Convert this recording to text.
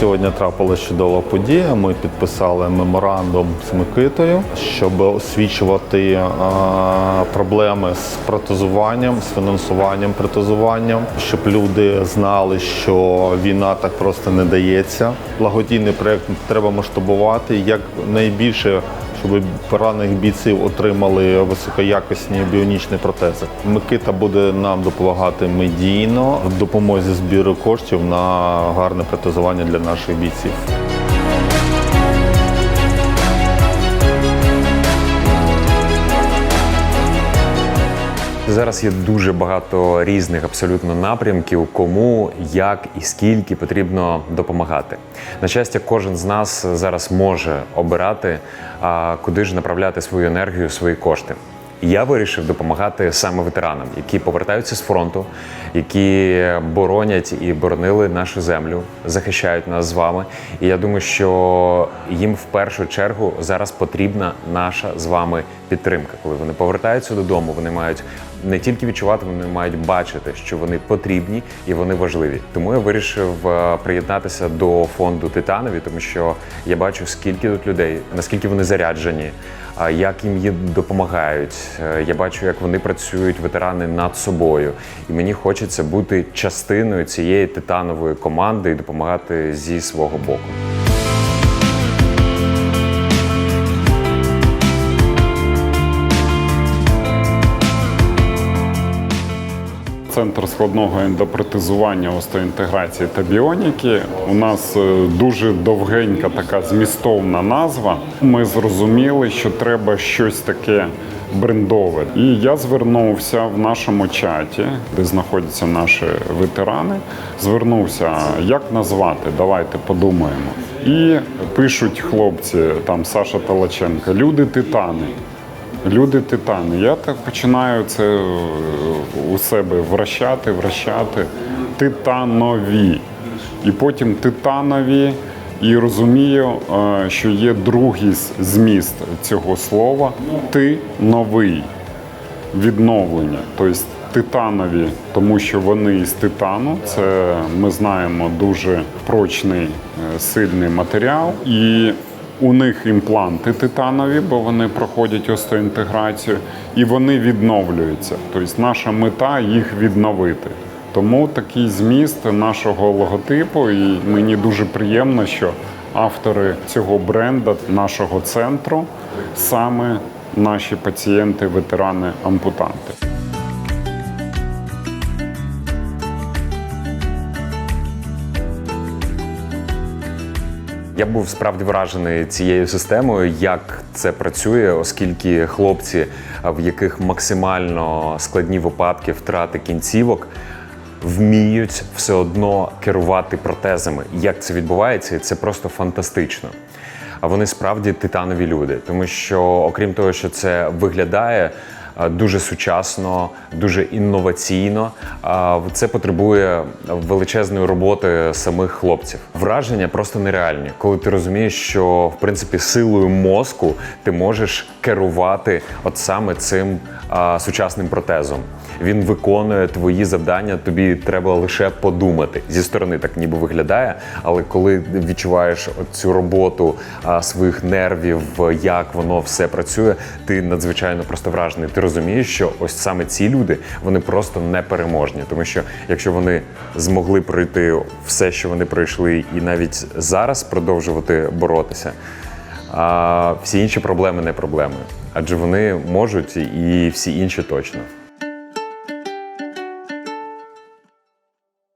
Сьогодні трапилася чудова подія. Ми підписали меморандум з Микитою, щоб освічувати е, проблеми з протезуванням, з фінансуванням протезуванням, щоб люди знали, що війна так просто не дається. Благодійний проект треба масштабувати як найбільше. Щоб поранених бійців отримали високоякісні біонічні протези. Микита буде нам допомагати медійно в допомозі збіру коштів на гарне протезування для наших бійців. Зараз є дуже багато різних абсолютно напрямків, кому, як і скільки потрібно допомагати. На щастя, кожен з нас зараз може обирати, куди ж направляти свою енергію, свої кошти. Я вирішив допомагати саме ветеранам, які повертаються з фронту, які боронять і боронили нашу землю, захищають нас з вами. І я думаю, що їм в першу чергу зараз потрібна наша з вами підтримка. Коли вони повертаються додому, вони мають не тільки відчувати, вони мають бачити, що вони потрібні і вони важливі. Тому я вирішив е, приєднатися до фонду Титанові, тому що я бачу, скільки тут людей, наскільки вони заряджені, як їм допомагають. Е, Я бачу, як вони працюють, ветерани над собою. І мені хочеться бути частиною цієї титанової команди і допомагати зі свого боку. Центр складного ендопротезування, остеоінтеграції та біоніки. У нас е, дуже довгенька така змістовна назва. Ми зрозуміли, що треба щось таке брендове. І я звернувся в нашому чаті, де знаходяться наші ветерани. Звернувся, як назвати, давайте подумаємо. І пишуть хлопці, там Саша Талаченко, люди титани. Люди титани. Я так починаю це е, у себе вращати, вращати. Титанові. І потім титанові. І розумію, е, що є другий зміст цього слова ти новий відновлення. Тобто титанові, тому що вони із титану. Це ми знаємо дуже прочний, е, сильний матеріал. І у них імпланти титанові, бо вони проходять остеоінтеграцію, і вони відновлюються. Тобто наша мета їх відновити. Тому такий зміст нашого логотипу, і мені дуже приємно, що автори цього бренда, нашого центру, саме наші пацієнти, ветерани, ампутанти. Я був справді вражений цією системою, як це працює, оскільки хлопці, в яких максимально складні випадки втрати кінцівок, вміють все одно керувати протезами. Як це відбувається, це просто фантастично. А вони справді титанові люди, тому що, окрім того, що це виглядає дуже сучасно, дуже інноваційно. Це потребує величезної роботи самих хлопців. Враження просто нереальні, коли ти розумієш, що в принципі силою мозку ти можеш керувати от саме цим сучасним протезом. Він виконує твої завдання, тобі треба лише подумати. Зі сторони так ніби виглядає, але коли відчуваєш цю роботу своїх нервів, як воно все працює, ти надзвичайно просто вражений. Ти розумієш, що ось саме ці люди вони просто непереможні, тому що якщо вони змогли пройти все, що вони пройшли, і навіть зараз продовжувати боротися. А всі інші проблеми не проблеми, адже вони можуть і всі інші точно.